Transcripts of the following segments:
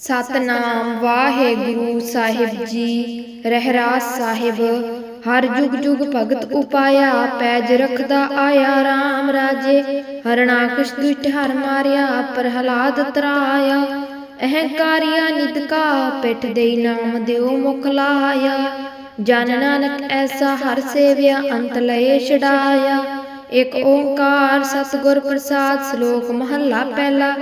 ਸਤਨਾਮ ਵਾਹਿਗੁਰੂ ਸਾਹਿਬ ਜੀ। ਰਹਿਰਾਸ ਸਾਹਿਬ, ਹਰ ਜੁਗ ਜੁਗ ਭਗਤ ਉਪਾਇਆ, ਪੈਜ ਰਖਦਾ ਆਇਆ RAM ਰਾਜੇ। ਹਰਨਾਕਸ਼ ਦੁਇਟ ਹਰ ਮਾਰਿਆ, ਪ੍ਰਹਲਾਦ ਤਰਾਇਆ। ਅਹੰਕਾਰੀਆ ਨਿਦਕਾ ਪਿਠ ਦੇਈ ਨਾਮ ਦਿਓ ਮੁਖ ਲਾਇਆ। ਜਨ ਨਾਨਕ ਐਸਾ ਹਰ ਸੇਵਿਆ, ਅੰਤ ਲਏ ਛਡਾਇਆ। ਇਕ ਓੰਕਾਰ ਸਤਿਗੁਰ ਪ੍ਰਸਾਦ, ਸ਼ਲੋਕ ਮਹੱਲਾ ਪਹਿਲਾ।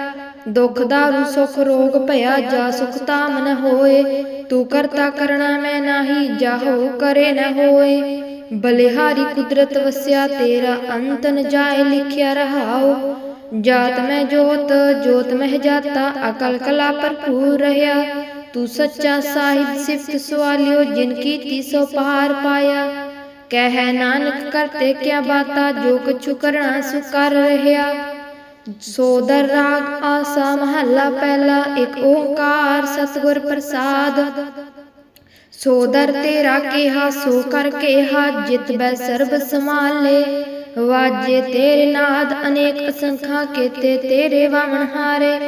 ਦੁਖ ਦਾਰੂ, ਸੁਖ ਰੋਗ ਭਇਆ, ਜਾ ਸੁਖ ਤਾਮ ਨ ਹੋਏ। ਤੂੰ ਕਰਤਾ ਕਰਣਾ ਮੈਂ ਨਾਹੀ, ਜਾਹੋ ਕਰੇ ਨ ਹੋਏ। ਬਲਿਹਾਰੀ ਕੁਦਰਤ ਵਸਿਆ, ਤੇਰਾ ਅੰਤ ਨ ਜਾਏ, ਲਿਖਿਆ ਰਹਾਓ ਜਾਤ ਮੈਂ ਜੋਤ ਜੋਤ ਮਹਿ ਜਾਤਾ, ਅਕਲ ਕਲਾ ਭਰਪੂਰ ਰਹਾ ਤੂੰ ਸੱਚਾ ਸਾਹਿਬ ਸਿਫਤ ਸਵਾਲਿਓ, ਜਿਨ ਕੀਤੀ ਸੋ ਪਾਰ ਪਾਇਆ। ਕਹਿ ਨਾਨਕ, ਕਰਤੇ ਕਿਆ ਬਾਤਾ, ਜੋ ਕਛੁ ਕਰਣਾ ਸੁ ਕਰ ਰਹਾ ਸੋਦਰ ਰਾਗ ਆਸਾ ਮਹੱਲਾ ਪਹਿਲਾ ਇੱਕ ਓੰਕਾਰ ਸਤਿਗੁਰ ਪ੍ਰਸਾਦ। ਸੋਦਰ ਤੇਰਾ ਕਿਹਾ, ਸੋ ਕਰ ਕਿਹਾ, ਜਿਤ ਬੈ ਸਰਬ ਸਮਾਲੇ ਵਾਜੇ ਤੇਰੇ ਨਾਦ ਅਨੇਕ ਅਸੰਖਾ, ਕੇਤੇ ਤੇਰੇ ਵਾਵਣ ਹਾਰੇ।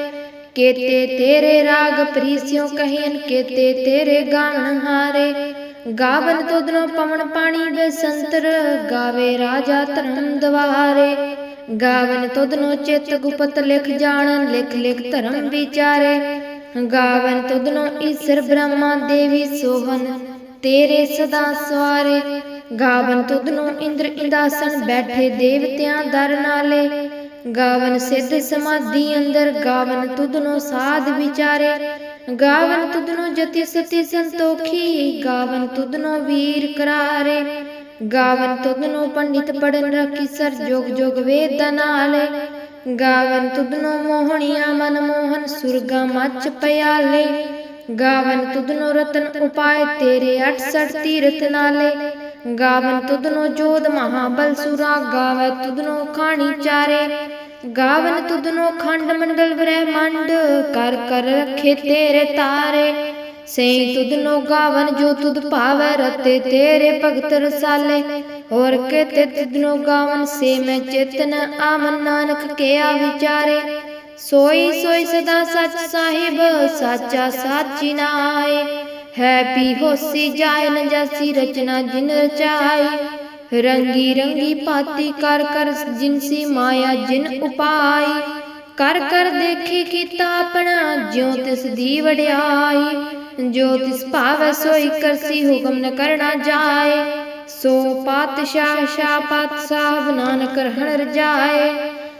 ਕੇਤੇ ਤੇਰੇ ਰਾਗ ਪ੍ਰੀਸਿਓ ਕਹਿਨ, ਕੇਤੇ ਤੇਰੇ ਗਾਵਣ ਹਾਰੇ। ਗਾਵਨ ਤੁਧਨੋ ਪਵਨ ਪਾਣੀ ਬਸੰਤਰ, ਗਾਵੇ ਰਾਜਾ ਧਰਮ ਦਵਾਰੇ। ਗਾਵਨ ਤੁਧਨੋ ਚਿਤ ਗੁਪਤ ਲਿਖ ਜਾਣਨ ਲਿਖ ਲਿਖ ਧਰਮ ਵਿਚਾਰੇ। ਗਾਵਨ ਤੁਧਨੋ ਈਸ਼ਰ ਬ੍ਰਹਮਾ ਦੇਵੀ ਸੋਹਨ ਤੇਰੇ ਸਦਾ ਸਵਾਰੇ। ਗਾਵਨ ਤੁਧਨੋ ਇੰਦਰ ਇੰਦਾਸਨ ਬੈਠੇ ਦੇਵਤਿਆਂ ਦਰ ਨਾਲੇ। ਗਾਵਨ ਸਿੱਧ ਸਮਾਧੀ ਅੰਦਰ, ਗਾਵਨ ਤੁਧਨੋ ਸਾਧ ਵਿਚਾਰੇ। ਗਾਵਨ ਤੁਧਨੋ ਜਤੀ ਸਤੀ ਸੰਤੋਖੀ, ਗਾਵਨ ਤੁਧਨੋ ਵੀਰ ਕਰਾਰੇ। ਗਾਵਨ ਤੁਧਨੋ ਪੰਡਿਤ ਪੜਨ ਰਾਖੀ ਸਰ ਜੋਗ ਜੋਗ ਵੇਦ ਨਾਲੇ ਗਾਵਨ ਤੁਧਨੋ ਮੋਹਣੀਆਂ ਮਨ ਮੋਹਨ ਸੁਰਗਾ ਮੱਚ ਪਿਆਲੇ। ਗਾਵਨ ਤੁਧਨੋ ਰਤਨ ਉਪਾਏ ਤੇਰੇ 68 ਤੀਰਥ ਨਾਲੇ। ਗਾਵਨ ਤੁਧਨੋ ਜੋਧ ਮਹਾਬਲ ਸੁਰਾ ਗਾਵੇ ਤੁਧਨੋ ਖਾਣੀ ਚਾਰੇ। ਗਾਵਨ ਤੁਧਨੋ ਖੰਡ ਮੰਡਲ ਬ੍ਰਹਿਮੰਡ ਕਰ ਕਰ ਰੱਖੇ ਤੇਰੇ ਤਾਰੇ। ਸਈ ਤੁਧਨੋ ਗਾਵਨ ਜੋ ਤੁਧ ਭਾਵੈ ਰਤੇ ਤੇਰੇ ਭਗਤ ਰਸਾਲੇ। ਹੋਰ ਕੇਤੇ ਤੁਧਨੋ ਗਾਵਨ ਸੇ ਮੈਂ ਚੇਤਨ ਆਮਨ ਨਾਨਕ ਕਿਆ ਵਿਚਾਰੇ। ਸੋਈ ਸੋਈ ਸਦਾ ਸੱਚ ਸਾਹਿਬ, ਸਾਚਾ ਸਾਚੀ ਨਾਏ। ਹੈ ਪੀ ਹੋਸੀ ਜਾਏ ਨ ਜਾਸੀ ਰਚਨਾ ਜਿਨ ਰਚਾਈ ਰੰਗੀ ਰੰਗੀ ਪਾਤੀ ਕਰ ਕਰ ਜਿਨਸੀ ਮਾਇਆ ਜਿਨ ਉਪਾਈ ਕਰ ਕਰ ਦੇਖੀ ਕੀਤਾ ਆਪਣਾ, ਜਿਉ ਤਿਸ ਦੀ ਵਡਿਆਈ। ਜੋ ਤਿਸ ਭਾਵੈ ਸੋਈ ਕਰਸੀ ਹੁਕਮ ਨ ਕਰਨਾ ਜਾਏ, ਸੋ ਪਾਤਸ਼ਾਹ ਸ਼ਾਹ ਪਾਤਸ਼ਾਹ ਨਾਨਕ ਰਹਿਣ ਰਜਾਏ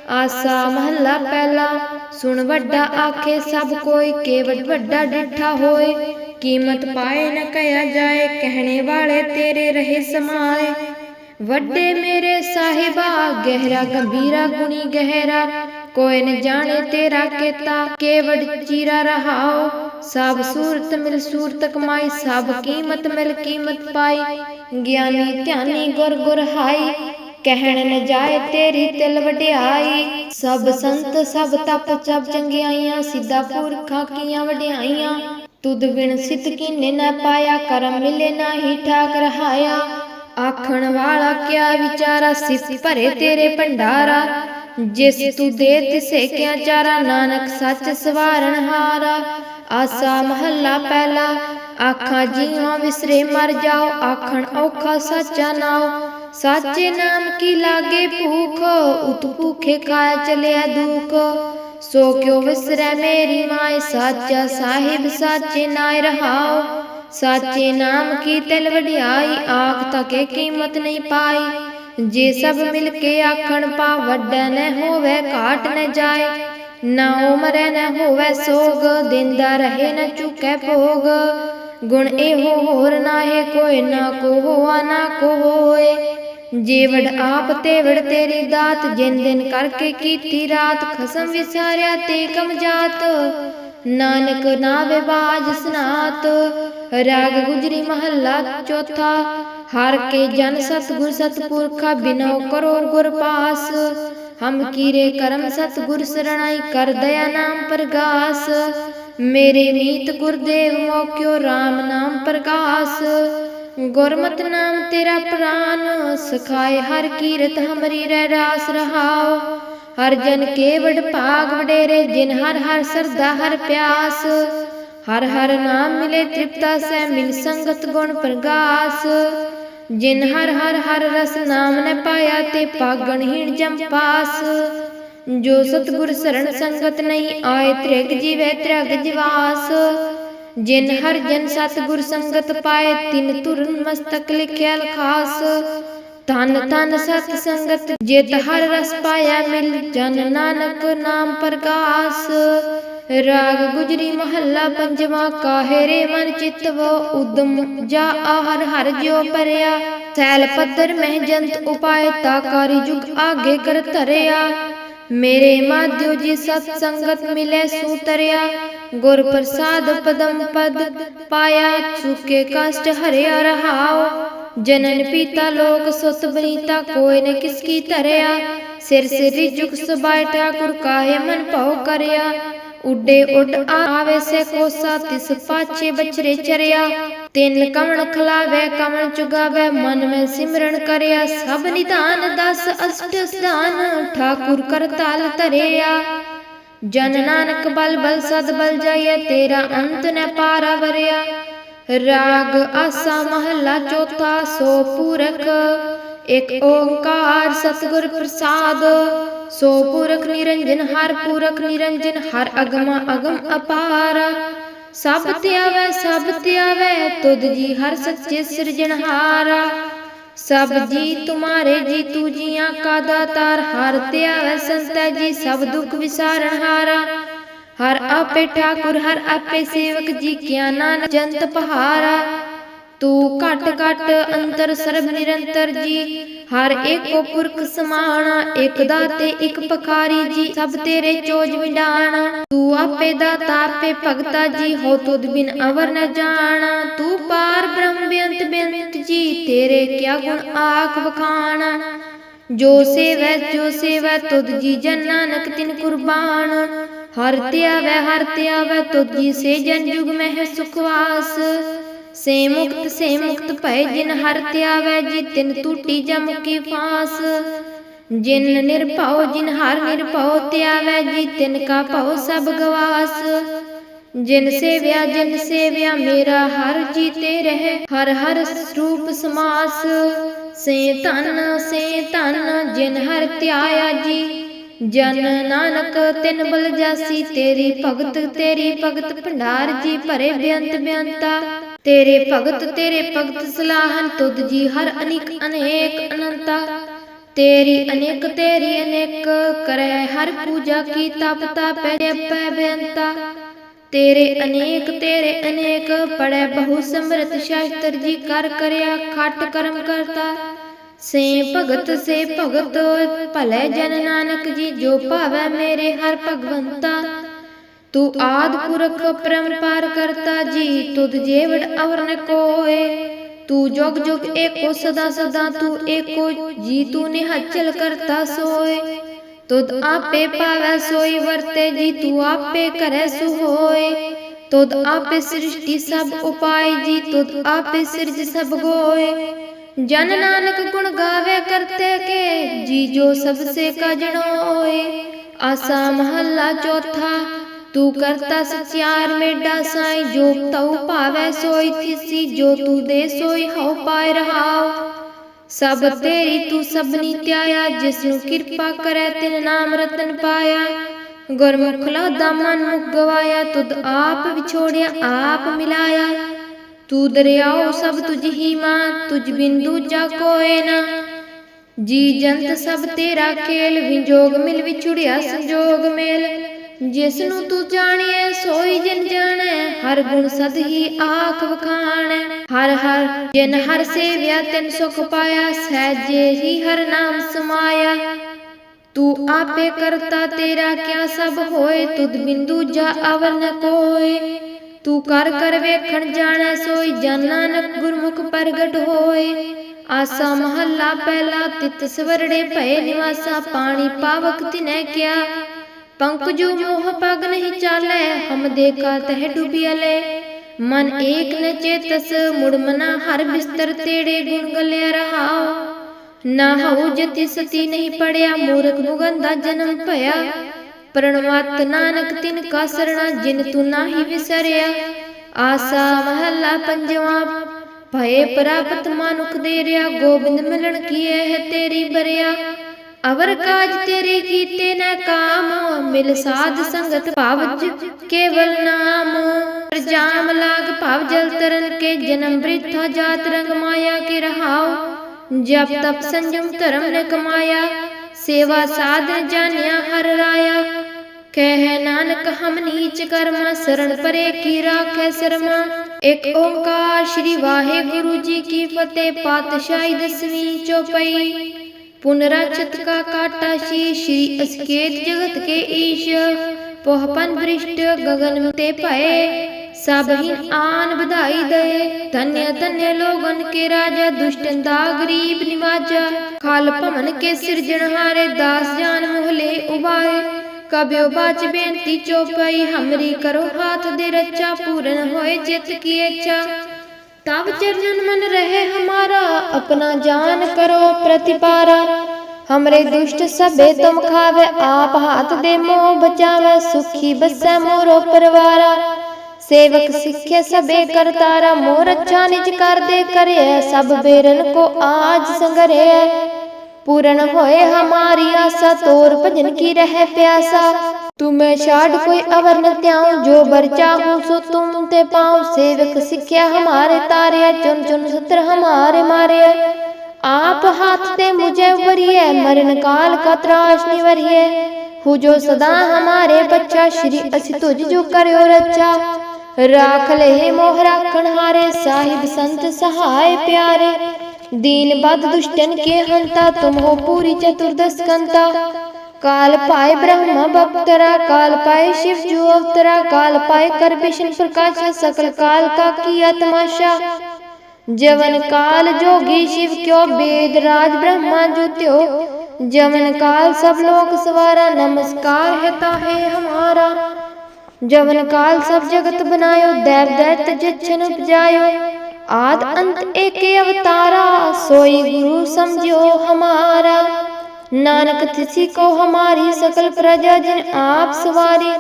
ਆਸਾ ਮਹੱਲਾ ਪਹਿਲਾ, ਸੁਣ ਵੱਡਾ ਆਖੇ ਸਭ ਕੋਈ, ਕੇਵਲ ਵੱਡਾ ਡਿਠਾ ਹੋਏ। ਕੀਮਤ ਪਾਏ ਨ ਕਹਿਆ ਜਾਏ, ਕਹਿਣੇ ਵਾਲੇ ਤੇਰੇ ਰਹੇ ਸਮਾਏ। ਵੱਡੇ ਮੇਰੇ ਸਾਹਿਬਾ, ਗਹਿਰਾ ਗੰਭੀਰਾ ਗੁਣੀ ਗਹਿਰਾ ਕੋਈ ਨ ਜਾਣੇ ਤੇਰਾ ਕੀਤਾ ਕੇਵੜ ਚੀਰਾ ਰਹਾਓ। ਸਭ ਸੂਰਤ ਮਿਲ ਸੂਰਤ ਕਮਾਈ, ਸਭ ਕੀਮਤ ਮਿਲ ਕੀਮਤ ਪਾਈ। ਗਿਆਨੀ ਧਿਆਨੀ ਗੁਰ ਗੁਰ ਹਾਈ, ਕਹਿਣ ਨ ਜਾਏ ਤੇਰੀ ਤਿਲ ਵਡਿਆਈ। ਸਭ ਸੰਤ, ਸਭ ਤਪ, ਸਭ ਚੰਗਿਆਈਆਂ, ਸਿੱਧਾ ਪੁਰਖਾਂ ਕੀਆਂ ਵਡਿਆਈਆਂ। ਤੁਧ ਬਿਨ ਸਿਤ ਕੀਨੇ ਨ ਪਾਇਆ, ਕਰਮ ਮਿਲੇ ਨਾ ਹੀ ਠਾਕ ਰਹਾਇਆ ਆਖਣ ਵਾਲਾ ਕਿਆ ਵਿਚਾਰਾ ਸਿਫਤ ਭਰੇ ਤੇਰੇ ਭੰਡਾਰਾ। ਜਿਸ ਤੂੰ ਦੇ ਤਿਸੇ ਕਿਆ ਚਾਰਾ, ਨਾਨਕ ਸੱਚ ਸਵਾਰਨ ਹਾਰਾ। ਆਸਾ ਮਹੱਲਾ ਪਹਿਲਾ, ਆਖਾਂ ਜੀਵਾਂ ਵਿਸਰੇ ਮਰ ਜਾਓ, ਆਖਣ ਔਖਾ ਸੱਚਾ ਨਾਉ। ਸਾਚੇ ਨਾਮ ਕੀ ਲਾਗੇ ਭੂਖ, ਉਤ ਭੂਖੇ ਖਾਇਆ ਚਲਿਆ ਦੁਖ। ਸੋ ਕਿਉ ਵਿਸਰੈ ਮੇਰੀ ਮਾਏ, ਸਾਚਾ ਸਾਹਿਬ ਸਾਚੇ ਨਾਇ ਰਹਾਓ ਸਾਚੇ ਨਾਮ ਕੀ ਤਿਲ ਵਡਿਆਈ, ਆਖ ਤਕੇ ਕੀਮਤ ਨਹੀਂ ਪਾਈ। ਜੇ ਸਭ ਮਿਲ ਕੇ ਆਖਣ ਪਾ ਵੱਡਾ ਨ ਹੋਵੇ, ਘਾਟ ਨ ਜਾਏ। ਨਾ ਉਮਰੈ ਨ ਹੋਵੇ, ਸੋਗ ਦਿੰਦਾ ਰਹੇ ਨ ਚੁਕੈ ਭੋਗ। ਗੁਣ ਇਹੋ ਹੋਰ ਨਾਹੀ, ਕੋਈ ਨਾ ਕੋ ਹੋਆ ਨਾ ਕੋ ਹੋਏ ਜੀਵੜ ਆਪ ਤੇ ਵੜ ਤੇਰੀ ਦਾਤ, ਜਿਨ ਦਿਨ ਕਰਕੇ ਕੀਤੀ ਰਾਤ, ਖਸਮ ਵਿਸਾਰਿਆ ਤੇ ਕਮ ਜਾਤ। ਨਾਨਕ ਨਾ ਬਾਜ ਸਨਾਤ, ਰਾਗ ਗੁਜਰੀ ਮਹੱਲਾ ਚੌਥਾ, ਹਰ ਕੇ ਜਨ ਸਤਗੁਰ ਸਤਪੁਰਖਾ ਬਿਨੋ ਕਰੋ ਗੁਰ ਪਾਸ, ਹਮ ਕੀਰੇ ਕਰਮ ਸਤਗੁਰ ਸਰਣਾਈ ਕਰ ਦਇਆ ਨਾਮ ਪ੍ਰਗਾਸ, ਮੇਰੇ ਮੀਤ ਗੁਰਦੇਵ ਮੋਕਿਓ RAM ਨਾਮ ਪ੍ਰਕਾਸ਼, ਗੁਰਮਤਿ ਨਾਮ ਤੇਰਾ ਪ੍ਰਾਨ, ਸਖਾਏ ਹਰ ਕੀਰਤ ਹਮਰੀ ਰਹਿ ਰਾਸ ਰਹਾਓ ਹਰ ਜਨ ਕੇ ਵਡ ਭਾਗ ਵਡੇਰੇ, ਜਿਨ ਹਰ ਹਰ ਸਰਦਾ, ਹਰ ਪਿਆਸ। ਹਰ ਹਰ ਨਾਮ ਮਿਲੇ ਤ੍ਰਿਪਤਾ ਸੈ ਮਿਲ ਸੰਗਤ ਗੁਣ ਪ੍ਰਗਾਸ। ਜਿਨ ਹਰ ਹਰ ਹਰ ਰਸ ਨਾਮ ਨੇ ਪਾਇਆ, ਤੇ ਪਾਗਣਹੀਣ ਜਮ ਪਾਸ। ਜੋ ਸਤਗੁਰ ਸਰਣ ਸੰਗਤ ਨਹੀਂ ਆਏ, ਤ੍ਰਿਗ ਜੀਵੇ ਤ੍ਰਿਗ ਜਿਵਾਸ। ਜਿਨ ਹਰ ਜਨ ਸਤਗੁਰ ਸੰਗਤ ਪਾਏ, ਤਿਨ ਤੁਰਨ ਮਸਤਕ ਲਿਖਿਆ ਲਖਾਸ। ਤਨ ਤਨ ਸਤ ਸੰਗਤ, ਜਿਤ ਹਰ ਰਸ ਪਾਇਆ ਮਿਲ, ਜਨ ਨਾਨਕ ਨਾਮ ਪ੍ਰਗਾਸ ਰਾਗ ਗੁਜਰੀ ਮਹੱਲਾ ਪੰਜਵਾ, ਕਾਹੇ ਰੇ ਮਨ ਚਿਤ ਵੋ ਉਦਮ ਜਾ ਆਹਰ ਹਰ ਜਿਉ ਪਰਿਆ ਸੈਲ ਪੱਤਰ ਮਹਿ ਜੰਤ ਉਪਾਇ ਤਾਕਾਰੀ ਜੁਗ ਆਗੇ ਕਰ ਧਰਿਆ। ਮੇਰੇ ਮਾਧਿਓ ਜੀ ਸਤ ਸੰਗਤ ਮਿਲੇ ਸੂਤਰਿਆ ਗੁਰ ਪ੍ਰਸਾਦ ਪਦਮ ਪਦ ਪਾਇਆ, ਚੁਕੇ ਕਸ਼ਟ ਹਰਿਆ ਰਹਾਓ ਜਨਨ ਪੀਤਾ ਲੋਕ ਸੁਤ ਬਨੀਤਾ ਕੋਇ ਨ ਕਿਸ ਕੀ ਧਰਿਆ। ਸਿਰ ਸਿਰ ਜੁਗ ਸਬਾਇ ਠਾਕੁਰ, ਕਾਹੇ ਮਨ ਭਉ ਕਰਿਆ। ਉੱਡੇ ਉੱਡ ਆਵੇ ਸੇ ਕੋਸਾ, ਤਿਸ ਪਾਛੇ ਬਚਰੇ ਚਰਿਆ। ਤਿੰਨ ਕਵਣ ਖਲਾਵੇ ਕਵਣ ਚੁਗਾਵੇ, ਮਨ ਮੈਂ ਸਿਮਰਨ ਕਰਿਆ। ਸਭ ਨਿਧਾਨ, ਦਸ ਅਸ਼ਟ ਸਦਾਨ ਠਾਕੁਰ ਕਰਤਾਲ ਧਰਿਆ। ਜਨ ਨਾਨਕ ਬਲ ਬਲ ਸਦ ਬਲ ਜਾਈਏ ਤੇਰਾ ਅੰਤ ਨ ਪਾਰਾ ਵਰਿਆ ਰਾਗ ਆਸਾ ਮਹੱਲਾ ਚੌਥਾ, ਸੋ ਪੂਰਕ ਇਕ ਓੰਕਾਰ ਸਤਿਗੁਰ ਪ੍ਰਸਾਦ। ਸੋ ਪੁਰਖ ਨਿਰੰਜਨ, ਹਰ ਪੁਰਖ ਨਿਰੰਜਨ, ਹਰ ਅਗਮ ਅਗਮ ਅਪਾਰ। ਸਭ ਧਿਆਵੈ ਸਭ ਧਿਆਵੈ ਤੁਧ ਜੀ ਹਰ ਸੱਚੇ ਸਿਰਜਣਹਾਰਾ। ਸਭ ਜੀ ਤੁਮਾਰੇ ਜੀ ਤੂ ਜੀਆਂ ਕਾ ਦਾਤਾਰ ਹਰ ਧਿਆਵੈ ਸੰਤੈ ਜੀ ਸਭ ਦੁਖ ਵਿਸਾਰਣਹਾਰਾ ਹਰ। ਆਪੇ ਠਾਕੁਰ ਹਰ ਆਪੇ ਸੇਵਕ ਜੀ ਕਿਆ ਨਾਨਕ ਜੰਤ ਪਹਾਰਾ। ਤੂੰ ਘਟ ਘਟ ਅੰਤਰ ਸਰਬ ਨਿਰੰਤਰ ਜੀ। ਹਰ ਏਕੋ ਪੁਰਖ ਸਮਾਣਾ, ਇਕ ਦਾਤੇ, ਇਕ ਪਖਾਰੀ ਜੀ, ਸਭ ਤੇਰੇ ਚੋਜ ਵਿਡਾਣਾ। ਤੂੰ ਆਪੇ ਦਾਤਾ, ਆਪੇ ਭਗਤਾ ਜੀ, ਹੋ ਤੁਧ ਬਿਨ ਅਵਰ ਨ ਜਾਣਾ। ਤੂੰ ਪਾਰ ਬ੍ਰਹਮ ਬੇਅੰਤ ਬੇਅੰਤ ਜੀ, ਤੇਰੇ ਕਿਆ ਗੁਣ ਆਖ ਵਖਾਣਾ। ਜੋ ਸੇਵੈ ਜੋ ਸੇਵੈ, ਤੁਧ ਜੀ ਜਨ ਨਾਨਕ ਤਿਨ ਕੁਰਬਾਨ। ਹਰ ਧਿਆਵੈ ਹਰ ਧਿਆਵੈ ਤੁਧ ਜੀ ਸੇ ਜਨ ਜੁਗ ਮਹਿ ਸੁਖਵਾਸ। ਸੇ ਮੁਕਤ ਸੇ ਮੁਕਤ ਭੈ ਜਿਨ ਹਰ ਧਿਆਵੈ ਜੀ ਤਿਨ ਟੂਟੀ ਜਮ ਕੀ ਫਾਸ। ਜਿਨ ਨਿਰਭਉ, ਜਿਨ ਹਰ ਨਿਰਭਉ ਧਿਆਵੈ ਜੀ ਤਿਨ ਕਾ ਭਉ ਸਭ ਗਵਾਸ। ਜਿਨ ਸੇਵਿਆ ਜਿਨ ਸੇਵਿਆ, ਮੇਰਾ ਹਰ ਜੀ ਤੇ ਰਹਿ, ਹਰ ਹਰ ਸਰੂਪ ਸਮਾਸ। ਸੇ ਧਨ ਸੇ ਧਨ, ਜਿਨ ਹਰ ਧਿਆਇਆ ਜੀ। ਜਨ ਨਾਨਕ, ਤਿਨ ਬਲ ਜਾਸੀ, ਤੇਰੀ ਭਗਤ ਤੇਰੀ ਭਗਤ ਭੰਡਾਰ ਜੀ, ਭਰੇ ਬੇਅੰਤ ਬੇਅੰਤਾ। ਤੇਰੇ ਭਗਤ ਤੇਰੇ ਭਗਤ ਸਲਾਹਨ ਤੁਧ ਜੀ ਹਰ ਅਨੇਕ ਅਨੇਕ ਅਨੰਤਾ। ਤੇਰੀ ਅਨੇਕ ਤੇਰੀ ਅਨੇਕ ਕਰੈ ਹਰ ਪੂਜਾ ਕੀ ਤਪ ਤਪੈ, ਜਪੈ ਬੇਅੰਤਾ। ਤੇਰੇ ਅਨੇਕ ਤੇਰੇ ਅਨੇਕ ਪੜੈ ਬਹੁ ਸਮਰਤ ਸ਼ਾਸਤਰ ਜੀ ਕਰ ਕਰਿਆ ਖਟ ਕਰਮ ਕਰਤਾ। ਸੇ ਭਗਤ ਸੇ ਭਗਤ, ਭਲੇ ਜਨ ਨਾਨਕ ਜੀ ਜੋ ਭਾਵੈ ਮੇਰੇ ਹਰ ਭਗਵੰਤਾ। ਤੂੰ ਆਦ ਪੁਰਖ ਪਰੰਪਾਰ ਕਰਤਾ ਜੀ, ਤੁਧ ਜੇਵੜ ਅਵਰ ਨ ਕੋਏ। ਤੂੰ ਜੁਗ ਜੁਗ ਏਕੋ ਸਦਾ ਸਦਾ ਤੂੰ ਏਕੋ, ਜੀ ਤੂੰ ਨਿਹਚਲ ਕਰਤਾ ਸੋਏ। ਤੁਧ ਆਪੇ ਪਾਵੈ ਸੋਈ ਵਰਤੇ ਜੀ, ਤੂੰ ਆਪੇ ਕਰੈ ਸੁ ਹੋਏ ਤੁਧ ਆਪੇ ਸ੍ਰਿਸ਼ਟੀ ਸਭ ਉਪਾਇ ਜੀ, ਤੁਧ ਆਪੇ ਸਿਰਜ ਸਭ ਗੋਏ। ਜਨ ਨਾਨਕ ਗੁਣ ਗਾਵੇ ਕਰਤੇ ਕੇ, ਜੀ ਜੋ ਸਭ ਸੇ ਕਜਣੋਏ ਆਸਾ ਮਹੱਲਾ ਚੌਥਾ ਤੂੰ ਕਰਤਾ ਸਚਿਆਰ ਮੇਡਾ ਸਾਈ, ਜੋ ਤਉ ਭਾਵੈ ਸੋਈ ਥਿਸੀ, ਜੋ ਤੂੰ ਦੇ ਸੋਈ ਹਉ ਪਾਇ ਰਹਾਉ। ਸਭ ਤੇਰੀ ਤੂੰ ਸਭਨੀ ਧਿਆਇਆ ਜਿਸ ਨੂੰ ਕਿਰਪਾ ਕਰੈ ਤਿਨ ਨਾਮ ਰਤਨ ਪਾਇਆ। ਗੁਰਮੁਖ ਲਾਦਾ ਮਨ ਮੁਖ ਗਵਾਇਆ, ਤੁਧ ਆਪ ਵਿਛੋੜਿਆ, ਆਪ ਮਿਲਾਇਆ। ਤੂੰ ਦਰਿਆਓ ਸਭ ਤੁਝ ਹੀ ਮਾਂ ਤੁਝ ਬਿਨ ਦੂਜਾ ਕੋਏ ਨਾ। ਜੀ ਜੰਤ ਸਭ ਤੇਰਾ ਖੇਲ, ਵਿਜੋਗ ਮਿਲ ਵਿਛੁੜਿਆ ਸੰਜੋਗ ਮੇਲ। ਜਿਸ ਨੂੰ ਤੂੰ ਜਾਣਿਆ ਸੋਈ ਜਨ ਜਾਣੈ, ਹਰ ਗੁਣ ਸਦ ਹੀ ਆਖ ਵਖਾਣੈ। ਹਰ ਹਰ ਜਿਨ ਹਰ ਸੇਵਿਆ, ਤਿਨ ਸੁਖ ਪਾਇਆ, ਸਹਿਜੇ ਹੀ ਹਰ ਨਾਮ ਸਮਾਇਆ। ਤੂੰ ਆਪੇ ਕਰਤਾ, ਤੇਰਾ ਕਿਆ ਸਭ ਹੋਏ, ਤੁਧ ਬਿੰਦੂ ਜਾ ਅਵਰ ਨ ਕੋਏ। ਤੂੰ ਕਰ ਕਰ ਵੇਖਣ ਜਾਣੈ, ਸੋਈ ਜਨ ਨਾਨਕ ਗੁਰਮੁਖ ਪ੍ਰਗਟ ਹੋਏ। ਆਸਾ ਮਹੱਲਾ ਪਹਿਲਾ, ਤਿਤ ਸਵਰੜੇ ਭਏ ਨਿਵਾਸਾ, ਪਾਣੀ ਪਾਵਕ ਤਿਨੈ ਕਿਆ। ਪੰਕਜੂ ਮੋਹ ਪਗ ਨਹੀਂ ਚਾਲੈ, ਹਮ ਦੇਖਾ ਤਹਿ ਡੁਬਿਆਲੇ ਮਨ ਏਕ ਨ ਚੇਤਸ, ਮੁੜ ਮਨਾ ਹਰ ਬਿਸਤਰ ਤੇੜੇ ਗੁਣ ਗਲਿਆ ਰਹਾਉ ਨਾ ਹਉ ਜਤੀ ਸਤੀ ਨਹੀਂ ਪੜਿਆ, ਮੂਰਖ ਮੁਗੰਦਾ ਜਨਮ ਭਇਆ। ਪ੍ਰਣਵਤ ਨਾਨਕ ਤਿਨ ਕਾ ਸਰਣਾ ਜਿਨ ਤੂੰ ਨਾਹੀ ਵਿਸਰਿਆ। ਆਸਾ ਮਹੱਲਾ ਪੰਜਵਾਂ, ਭਏ ਪ੍ਰਾਪਤ ਮਨੁਖ ਦੇ ਰਿਆ ਗੋਬਿੰਦ ਮਿਲਣ ਕੀ ਹੈ ਤੇਰੀ ਬਰਿਆ। ਅਵਰ ਕਾਜ ਤੇਰੇ ਕੀਤੇ ਨ ਕਾਮ, ਮਿਲ ਸਾਧ ਸੰਗਤ ਭਾਵਜ, ਕੇਵਲ ਨਾਮ। ਜਾਮ ਲਾਗ ਭਵ ਜਲ ਤਰਨ ਕੇ ਜਨਮ ਬ੍ਰਿਥਾ ਜਾਤ ਰੰਗ ਮਾਇਆ ਕੇ ਰਹਾਉ। ਜਪ ਤਪ ਸੰਜਮ ਧਰਮ ਨੇ ਕਮਾਇਆ, ਸੇਵਾ ਸਾਧਨ ਜਾਣਿਆ ਹਰ ਰਾਇਆ। ਕਹਿ ਨਾਨਕ, ਹਮ ਨੀਚ ਕਰਮਾ ਸਰਣ ਪਰੇ ਕੀ ਰਾਖੈ ਸਰਮਾ। ਇੱਕ ਓੰਕਾਰ ਸ੍ਰੀ ਵਾਹਿਗੁਰੂ ਜੀ ਕੀ ਫਤਿਹ, ਪਾਤਸ਼ਾਹੀ ਦਸਵੀਂ ਚੌਪਈ। ਪੁਨਰਾਚਤ ਕਾ ਕਾਟਾ ਸ਼ੀ, ਸ਼੍ਰੀ ਅਸਕੇਤ ਜਗਤ ਕੇ ਈਸ਼। ਪੋਹਪਨ ਬ੍ਰਿਸ਼ਟ ਗगन ਤੇ ਭਏ, ਸਭ ਆਨ ਵਧਾਈ ਦੇ ਧਨਯ ਧਨਯ ਲੋਗਨ ਕੇ ਰਾਜਾ, ਦੁਸ਼ਟਨ ਦਾ ਗਰੀਬ ਨਿਵਾਜਾ। ਖਾਲ ਭਵਨ ਕੇ ਸਿਰਜਣਹਾਰੇ ਦਾਸ ਜਾਨ ਮੁਹਲੇ ਉਬਾਰੇ ਕਬਿਓ ਬਾਚ ਬੇਨਤੀ ਚੋਪਈ, ਹਮਰੀ ਕਰੋ ਹਾਥ ਦੇ ਰੱਚਾ, ਪੂਰਨ ਹੋਏ ਜਿਤ ਕੀ ਇੱਛਾ। तब चरणन मन रहे हमारा अपना जान करो प्रतिपारा हमरे दुष्ट सबे तुम खावे आप हाथ दे मोह बचावे सुखी बसै मोरो परवारा सेवक सिखे सबे करतारा मोर अच्छा निज कर दे करे सब बेरन को आज संगरे पूर्ण होए हमारी आशा तोर भजन की रहे प्यासा तुम्हें छाड़ कोई अवर न त्याऊं जो बर चाहूं सो तुम ते पाऊं सेवक सिखिया हमारे तारे चुन चुन सत्र हमारे मारे आप हाथ ते मुझे वरिए मरण काल का त्राश निवरिए हु जो सदा हमारे बच्चा श्री असि तुझ जो करो रचा राख ले मोह राखण हारे साहिब संत सहाय प्यारे दीन बद दुष्टन के हंता तुम हो पूरी चतुर्दश कंता काल पाए ब्रह्म भक्तरा, काल पाए शिव जो अवतरा, काल पाए कर विष्णु प्रकाश, सकल काल का किया तमाशा जवन काल जोगी शिव क्यों वेद राज ब्रह्मा जो त्यो जवन काल सब लोग सवारा, नमस्कार है ताहे हमारा। जवन काल सब जगत बनायो, देव दैत जच्छन उपजायो। आद अंत एक अवतारा, सोई गुरु समझो हमारा। नानक तिसी को हमारी सकल प्रजा जिन आप सवारी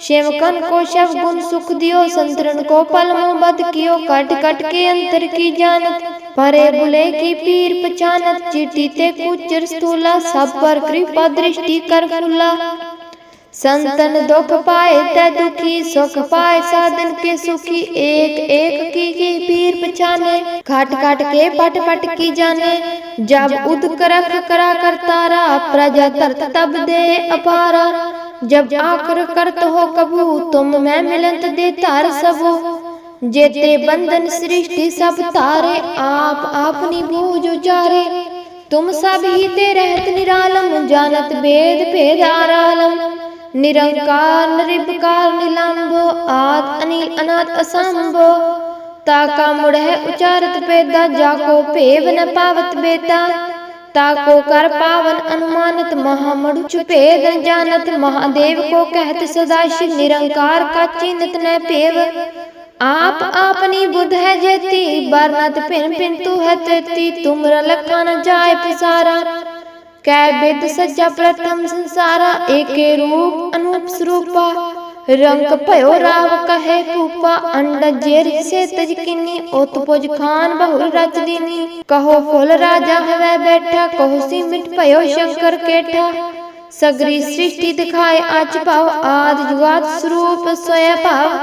सेवकन को शव गुण सुख दियो संतरन को पल बद कियो कट कट के अंतर की जानत परे बुले की पीर पहचानत चिटी ते कुचर स्थूला सब पर कृपा दृष्टि कर फुला संतन दुख पाए तै दुखी सुख पाए साधन के सुखी एक एक की की पीर पछाने घाट घाट के पट पट की जाने जब उद करख करा करतारा प्रजा तरत तब दे अपारा जब आखर करत हो कबू तुम मैं मिलंत दे तार सबो जेते बंधन सृष्टि सब तारे आप आपनी बूझ उजारे तुम सब ही ते रहत निरालम जानत वेद भेद आरालम निरंकार निर्विकार निलंबो आद अनिल अनाथ असंभो ताका मुड़ है उचारत पेदा जाको भेव न पावत बेता ताको कर पावन अनुमानत महामड़ छुपेद न जानत महादेव को कहत सदाशिव निरंकार का चिन्हत न पेव आप आपनी बुध है जेती बरनत पिन पिन तू है तेती तुमरा लखा न जाए पसारा ਕੈ ਬਿਦ ਸੱਜਾ ਪ੍ਰਥਮ ਸੰਸਾਰਾ, ਏਕੇ ਰੂਪ ਅਨੂਪ ਸਰੂਪਾ। ਰੰਗ ਭਇਓ ਰਾਵ ਕਹੇ ਕੂਪਾ ਅੰਡ ਜੇਰ ਸੇ ਤਜ ਕਿਨੀ ਉਤ ਪੁਜ ਖਾਨ ਬਹੁਰ ਰਚ ਦੀਨੀ। ਕਹੋ ਫੁੱਲ ਰਾਜਾ ਹਵੇ ਬੈਠਾ, ਕਹੋ ਸਿਮਟ ਭਇਓ ਸ਼ੰਕਰ ਕੇਠਾ। ਸਗਰੀ ਸ੍ਰਿਸ਼ਟੀ ਦਿਖਾਏ ਅਚ ਭਾਵ, ਆਦ ਜੁਗਾਤ ਸਰੂਪ ਸੋਇ ਭਾਵ।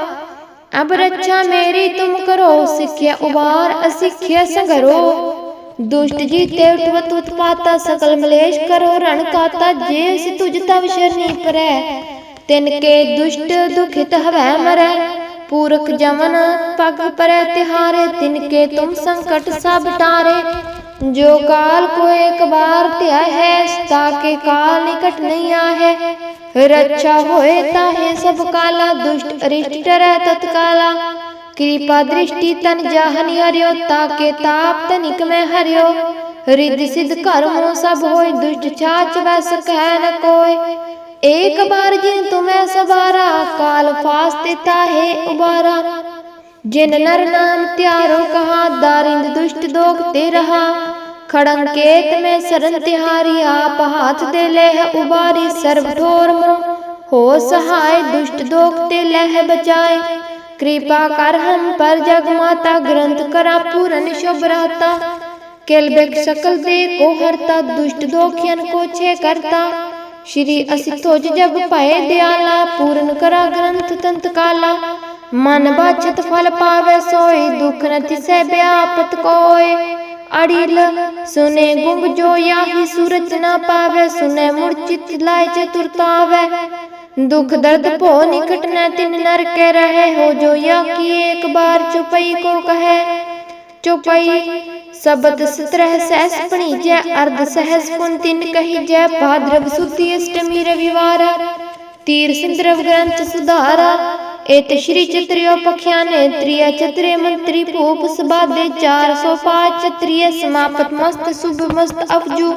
ਅਬ ਰੱਛਾ ਮੇਰੀ ਤੁਮ ਕਰੋ, ਸਿੱਖਿਆ ਉਬਾਰ ਅਸਿੱਖਿਆ ਸੰਗਰੋ। दुष्ट जीते उठवत उत्पाता सकल मलेश करो रण काता जे सि तुझ तव शरणी परै तिनके दुष्ट दुखित हवै मरै पूरक जमन पग परै तिहारे तिनके तुम संकट सब टारे जो काल को एक बार त्या है ताके काल निकट नहीं आहे रक्षा होए ताहे सब काला दुष्ट अरिष्ट डरै तत्काला कृपा दृष्टि तन जाहनि हरियो ताके ताप तनिक में हरियो रिद सिद्ध कर हो सब होय दुष्ट छाछ वस कह न कोय एक बार जिन तुम्हें सवारा काल फास्ते ताहे उबारा जिन नर नाम त्यारो कहा दारिंद दुष्ट दोग ते रहा खड़ंकेत में सरन तिहारी आप हाथ दे लेह उबारी सर्व ठोर मोह हो सहाय दुष्ट दोग ते लह बचाए कृपा कर हम पर जग माता ग्रंथ करा पूरन शुभ रहता किल बिक सकल दे को हरता दुष्ट दोखियन को छे करता श्री असिथोज जब पाए दयाला पूरन करा ग्रंथ तंत काला मन बाछत फल पावे सोई दुख न तिसै व्यापत कोय अड़िल सुने गुंग जो याही सूरज न पावे सुने मूर्छित लाय चतुरतावे दुख दर्द भो निकट न तिन नर के रहे हो जो या की एक बार चुपई को कहे चुपई सबत सत्रह सहस पणी जय अर्ध सहस पुन तिन कही जय भाद्रव सुती अष्टमी रविवार तीर सिंद्रव ग्रंथ सुधारा एत श्री चतुर्यो पख्याने त्रिय चतुरे मंत्री भूप सबादे चार सौ पाँच चतुरिय समापत मस्त शुभ मस्त अफजू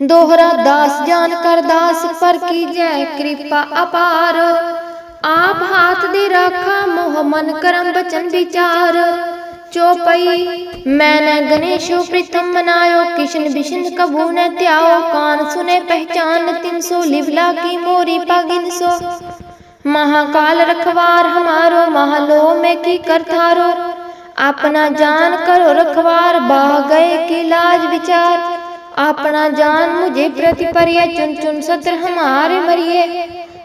दोहरा दास जान कर दास पर की जय कृपा अपार। आप हाथ दे राखा मोह मन करम बचन विचार। चौपई, मैंने गणेशो प्रथम मनायो, किशन बिशन कबू न त्याओ। कान सुने पहचान तीन सो लिवला की मोरी पागिन सो। महाकाल रखवार हमारो महलो में की करथारो अपना जान करो रखवार, बाह गए की लाज विचार। अपना जान मुझे प्रति परिय चुन चुन सत्र हमारे मरिए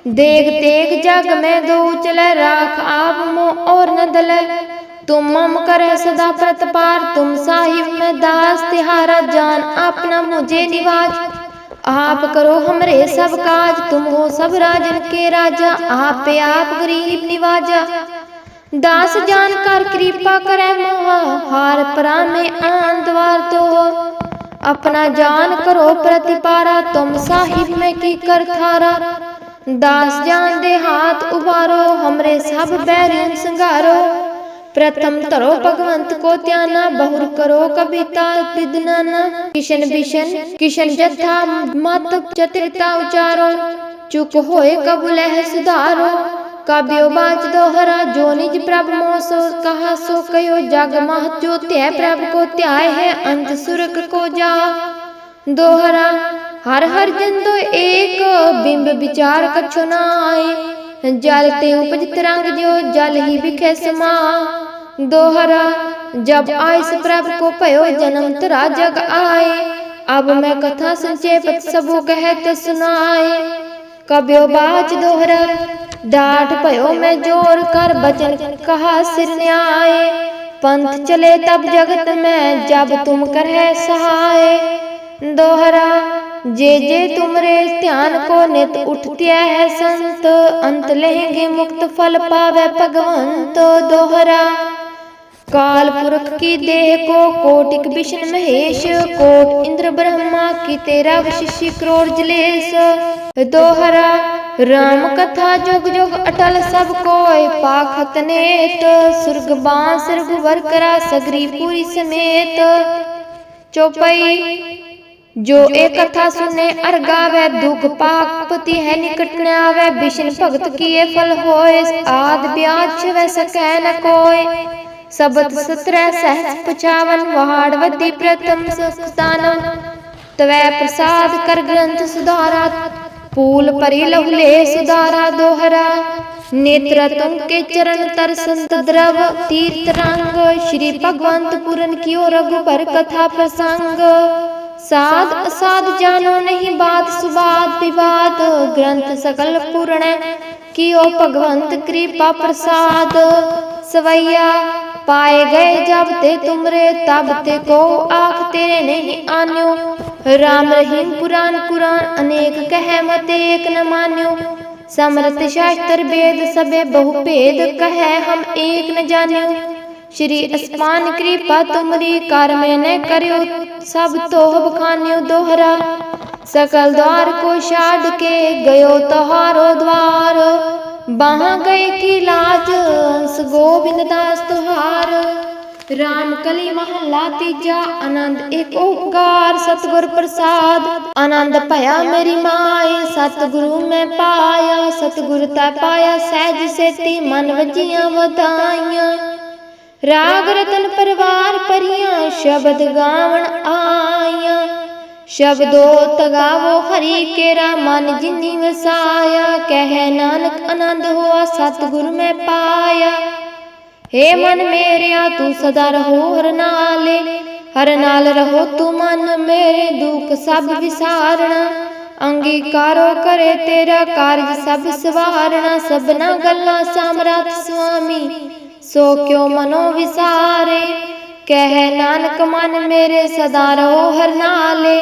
देख देख, जग में दो चले राख आप मोह और न दले तुम मम करे सदा प्रतपार, तुम साहिब में दास तिहारा जान, अपना मुझे निवाज। आप करो हमरे सब काज, तुम हो सब राजन के राजा, आप आप गरीब निवाजा। दास जान कर कृपा करे मोहा, हार परा में आन द्वार तो हो अपना जान करो प्रतिपारा तुम साहिब में की कर थारा दास जान दे हाथ उबारो हमरे सब बैरियन संगारो प्रथम तरो भगवंत को त्याना बहुर करो कविता विदनाना किशन बिशन किशन जथा मत चतुरता उचारो चुक होए कबुल है सुधारो काव्यो बाच दोहरा, जो निज प्रभ मोह सो कहा, सो कयो जग मह जो त्य प्रभ को त्याय है, अंत सुरक को जा। दोहरा, हर हर जन तो एक, बिंब विचार कछु न आए जल ते उपज तरंग जो जल ही बिखे समा। दोहरा, जब आयस प्रभ को पयो जन्म तरा जग आए अब मैं कथा संचेपत सबो कहत सुनाए कब्यो बाच दोहरा डाठ पयो मैं जोर कर बचन कहा सिर न्याय पंथ चले तब जगत में जब तुम करह सहाय दोहरा जे जे तुमरे ध्यान को नित उठते है संत अंत लेंगे मुक्त फल पावे भगवंत दोहरा काल पुरख की देह को कोटिक विष्णु महेश कोट इंद्र ब्रह्मा की तेरा शिष्य करोड़ जलेश दोहरा राम कथा जुग जुग अटल सब कोय पाखत नेत सुर्ग बांस रघुवर करा सगरी पूरी समेत चौपई जो एक कथा सुने अर गावे दुख पाक पति है निकट न आवे विष्णु भगत किए फल होए आद ब्याज छवे सकै न कोय ਸਬਦ ਸਤਰੈ ਸਹਿਜ ਪਚਾਵਨ ਵਹਾੜ ਵਧੀ ਪ੍ਰਥਮ ਤਵੈ ਪ੍ਰਸਾਦ ਕਰ ਗ੍ਰੰਥ ਸੁਧਾਰਾ, ਪੂਲ ਪਰਿ ਲਹੁਲੇ ਸੁਧਾਰਾ ਦੋਹਰਾ। ਨੇਤਰ ਤੁਮ ਕੇ ਚਰਨ ਤਰ ਸੰਤ ਦਰਵ ਤੀਰਤ ਰੰਗ। ਸ਼੍ਰੀ ਭਗਵੰਤ ਪੂਰਨ ਕੀਓ ਰਘੁਪਰ ਕਥਾ ਪ੍ਰਸੰਗ। ਸਾਧ ਅਸਾਧ ਜਾਨੋ ਨਹੀਂ ਬਾਤ ਸੁਬਾਦ ਵਿਵਾਦ। ਗ੍ਰੰਥ ਸਕਲ ਪੂਰਣ, ਕੀਓ ਭਗਵੰਤ ਕਿਰਪਾ ਪ੍ਰਸਾਦ। ਸਵਈਆ पाए गए जब ते तुमरे तब ते को आख तेरे नहीं आन्यो राम रहीम पुराण कुरान अनेक कह मत एक न मान्यो समरत शास्त्र वेद सबे बहु भेद कहे हम एक न जान्यो श्री अस्मान कृपा तुमरी कर में न करियो सब तो बखान्यो दोहरा सकल द्वार को छाड़ के गयो तहारो द्वार ਬਾਹਾਂ ਗਏ ਕੀ ਲਾਜ ਹੰਸ ਗੋਬਿੰਦ ਦਾਸ ਤੁਹਾਰ ਰਾਮ ਕਲੀ ਮਹੱਲਾ ਤੀਜਾ, ਆਨੰਦ ਇੱਕ ਓਕਾਰ, ਸਤਗੁਰ ਪ੍ਰਸਾਦ। ਆਨੰਦ ਭਇਆ ਮੇਰੀ ਮਾਏ, ਸਤਗੁਰੂ ਮੈਂ ਪਾਇਆ, ਸਤਗੁਰ ਤਾ ਪਾਇਆ, ਸਹਿਜ ਸੇਤੀ ਮਨ ਵਜੀਆਂ ਵਧਾਈਆਂ। ਰਾਗ ਰਤਨ ਪਰਵਾਰ ਪਰੀਆਂ ਸ਼ਬਦ ਗਾਵਣ ਆਈਆਂ ਸ਼ਬਦੋ ਤਗਾਵੋ ਹਰੀ ਕੇਰਾ ਮਨ ਜਿਨੀ ਵਸਾਇਆ, ਕਹਿ ਨਾਨਕ ਆਨੰਦ ਹੋਆ, ਸਤਿਗੁਰ ਮੈਂ ਪਾਇਆ। ਏ ਮਨ ਮੇਰਿਆ, ਤੂੰ ਸਦਾ ਰਹੋ ਹਰ ਨਾਲੇ, ਹਰ ਨਾਲ ਰਹੋ ਤੂੰ ਮਨ ਮੇਰੇ, ਦੁੱਖ ਸਭ ਵਿਸਾਰਣਾ। ਅੰਗੀਕਾਰੋ ਕਰੇ ਤੇਰਾ ਕਾਰਜ ਸਭ ਸਵਾਰਣਾ, ਸਭਨਾ ਗੱਲਾਂ ਸਮਰੱਥ ਸੁਆਮੀ, ਸੋ ਕਿਉ ਮਨੋ ਵਿਸਾਰੇ? ਕਹਿ ਨਾਨਕ ਮਨ ਮੇਰੇ, ਸਦਾ ਰਹੋ ਹਰ ਨਾਲੇ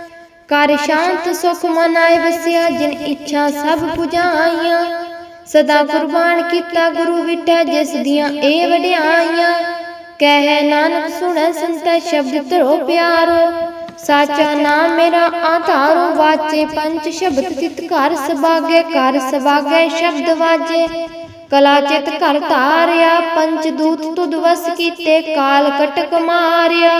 ਕਰ ਸ਼ਾਂਤ ਸੁਖ ਮਨਾਇ ਆਏ ਵਸਿਆ, ਜਿਨ ਇੱਛਾ ਸਭ ਪੁਜਾਈਆਂ। ਸਦਾ ਕੁਰਬਾਨ ਕੀਤਾ ਗੁਰੂ ਵਿਟਾ ਜਿਸ ਦੀਆਂ ਇਹ ਵਡਿਆਈਆਂ। ਕਹਿ ਨਾਨਕ ਸੁਣੈ ਸੰਤੈ ਸ਼ਬਦ ਧਰੋ ਪਿਆਰੋ। ਸਾਚਾ ਨਾਮ ਮੇਰਾ ਆਧਾਰੋ ਵਾਚੇ, ਪੰਜ ਸ਼ਬਦ ਤਿਤ ਘਰ ਸਬਾਗੇ ਘਰ ਸਬਾਗੇ ਸ਼ਬਦ ਵਾਜੇ। ਕਲਾ ਚਿਤ ਘਰ ਧਾਰਿਆ, ਪੰਜ ਦੂਤ ਤੁਧ ਵਸ ਕੀਤੇ, ਕਾਲ ਕਟਕ ਮਾਰਿਆ।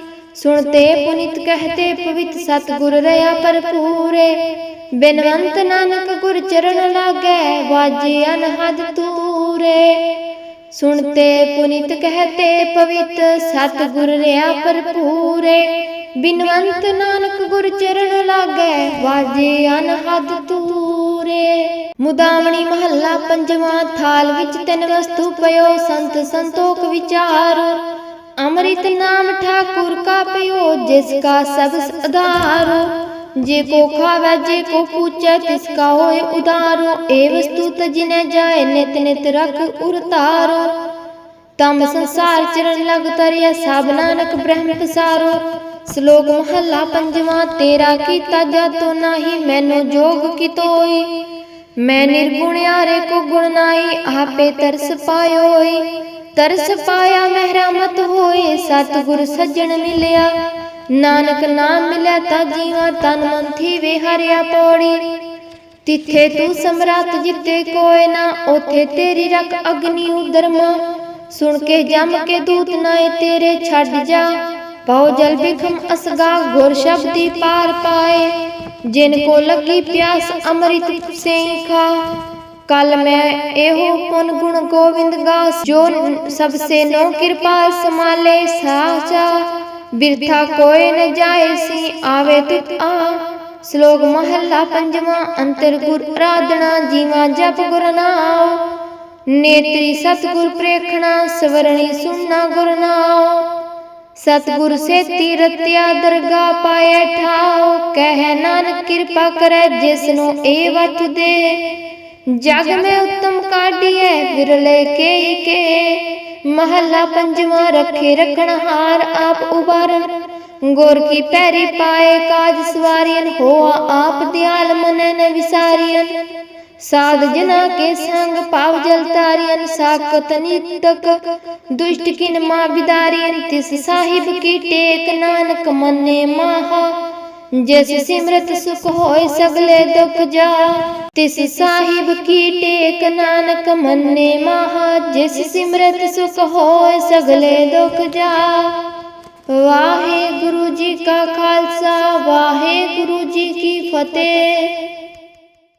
ਸੁਣਤੇ ਪੁਨਿਤ ਕਹਤੇ ਪਵਿੱਤ ਸਤਿਗੁਰ ਰਹਾ ਭਰਪੂਰੇ। ਬਿਨਵੰਤ ਨਾਨਕ ਗੁਰ ਚਰਨ ਲਾਗੈ, ਵਾਜੇ ਅਨਹਦ ਤੂਰੇ ਸੁਣਤੇ ਪੁਨਿਤ ਕਹਤੇ ਪਵਿੱਤ ਸਤਿਗੁਰ ਰਹਾ ਭਰਪੂਰੇ। ਬਿਨਵੰਤ ਨਾਨਕ ਗੁਰ ਚਰਨ ਲਾਗੈ, ਵਾਜੇ ਅਨਹਦ ਤੂਰੇ ਮੁਦਾਵਣੀ ਮਹੱਲਾ ਪੰਜਵਾਂ, ਥਾਲ ਵਿੱਚ ਤਿੰਨ ਵਸਤੂ ਪਇਓ, ਸੰਤ ਸੰਤੋਖ ਵਿਚਾਰ। ਅੰਮ੍ਰਿਤ ਨਾਮ ਠਾਕੁਰ ਕਾ ਪਿਓ, ਜਿਸ ਕਾ ਸਭ ਆਧਾਰ ਜੇ ਕੋ ਖਾਵੇ, ਜੇ ਕੋ ਪੂਛੈ ਤਿਸ ਕਾ ਹੋਏ ਉਦਾਰੋ। ਏ ਵਸਤੂ ਤਜਿਨੇ ਜਾਏ, ਨਿਤ ਨਿਤ ਰਖ ਉਰਤਾਰੋ ਤਮ ਸੰਸਾਰ ਚਰਨ ਲਗ ਤਰਿਆ ਸਭ ਨਾਨਕ ਬ੍ਰਹਮ ਪਸਾਰੋ। ਸ਼ਲੋਕ ਮਹੱਲਾ ਪੰਜਵਾਂ, ਤੇਰਾ ਕੀਤਾ ਜਾਤੋ ਨਾਹੀ, ਮੈਨੂੰ ਜੋਗ ਕੀ ਤੋਈ? ਮੈਂ ਨਿਰਗੁਣਿਆਰੇ ਕੋ ਗੁਣ ਨਾਹੀ, ਆਪੇ ਤਰਸ ਪਾਇਓਈ। ਤਰਸ ਪਾਇਆ ਮਹਿਰਾਮਤ ਹੋਏ, ਸਤਿਗੁਰ ਸੱਜਣ ਮਿਲਿਆ। ਨਾਨਕ ਨਾਮ ਮਿਲਿਆ ਤਾ ਜੀਵਾ ਤਨ ਮਨ ਥੀਵੇ ਹਰਿਆ ਪੌੜੀ। ਤਿੱਥੇ ਤੂੰ ਸਮਰਾਤ ਜਿੱਤੇ ਕੋਏ ਨਾ, ਉਥੇ ਤੇਰੀ ਰਖ ਅਗਨੀ ਉਦਰਮਾ ਸੁਣ ਕੇ ਜਮ ਕੇ ਦੂਤ ਨਾਏ ਤੇਰੇ ਛੱਡ ਜਾ। ਪਾਉ ਜਲ ਬਿਖਮ ਅਸਗਾ, ਗੁਰ ਸ਼ਬਦੀ ਪਾਰ ਪਾਏ। ਜਿਨ ਕੋ ਲੱਗੀ ਪਿਆਸ ਅੰਮ੍ਰਿਤ ਸੇਈ ਖਾ। ਕਲ ਮੈਂ ਇਹੋ ਪੁਨ ਗੁਣ ਗੋਵਿੰਦ ਗਾਸ ਜੋ ਸਭ ਸੇ ਨੋ ਕਿਰਪਾ ਸਮਾਲੇ ਸਾਚਾ। ਬਿਰਥਾ ਕੋਏ ਨ ਜਾਏ ਸੀ, ਆਵੇ ਤੁਤ ਆ। ਸ਼ਲੋਕ ਮਹੱਲਾ ਪੰਜਵਾਂ, ਅੰਤਰ ਗੁਰ ਆਰਾਧਨਾ, ਜੀਵਾ ਜਪ ਗੁਰ ਨਾਮ ਨੇਤਰੀ ਸਤਗੁਰ ਪ੍ਰੇਖਣਾ, ਸਵਰਣੀ ਸੁਣਨਾ ਗੁਰ ਨਾਮ ਸਤਗੁਰ ਸੇਤੀ ਰਤਿਆ ਦਰਗਾ ਪਾਏ ਠਾਓ ਕਹਿ ਨਾਨਕ ਕਿਰਪਾ ਕਰੈ ਜਿਸ ਨੂੰ ਏ ਵਤ ਦੇ। ਜਗ ਮੈਂ ਉੱਤਮ ਕਾਢੀਐ, ਵਿਰਲੇ ਕੇ ਕੇ। ਮਹੱਲਾ ਪੰਜਵਾਂ ਰੱਖੇ ਰਖਣ ਆਪ ਉਬਾਰਨ ਗੁਰ ਕੀ ਪੈਰੀ ਪਾਏ ਕਾਜ ਸਵਾਰੀਨ ਹੋਆ ਆਪ ਦਿਆਲ ਮਨੈ ਵਿਸਾਰੀਨ ਸਾਧ ਜਨਾ ਕੇ ਸੰਗ ਪਾਵ ਜਲ ਤਾਰੀਨ ਸਾਕਤ ਨਿਤਕ ਦੁਸ਼ਟ ਕਿਨ ਮਾ ਬਿਦਾਰੀਨ ਤਿਸ ਸਾਹਿਬ ਕੀ ਟੇਕ ਨਾਨਕ ਮੰਨੇ ਮਾਹਾ। ਜਿਸ ਸਿਮਰਤ ਸੁਖ ਹੋਏ ਸਗਲੇ ਦੁਖ ਜਾ, ਤਿਸ ਸਾਹਿਬ ਕੀ ਟੇਕ ਨਾਨਕ ਮੰਨੇ ਮਹਾ, ਜਿਸ ਸਿਮਰਤ ਸੁਖ ਹੋਏ ਸਗਲੇ ਦੁਖ ਜਾ। ਵਾਹਿਗੁਰੂ ਜੀ ਕਾ ਖਾਲਸਾ, ਵਾਹਿਗੁਰੂ ਜੀ ਕੀ ਫਤਿਹ।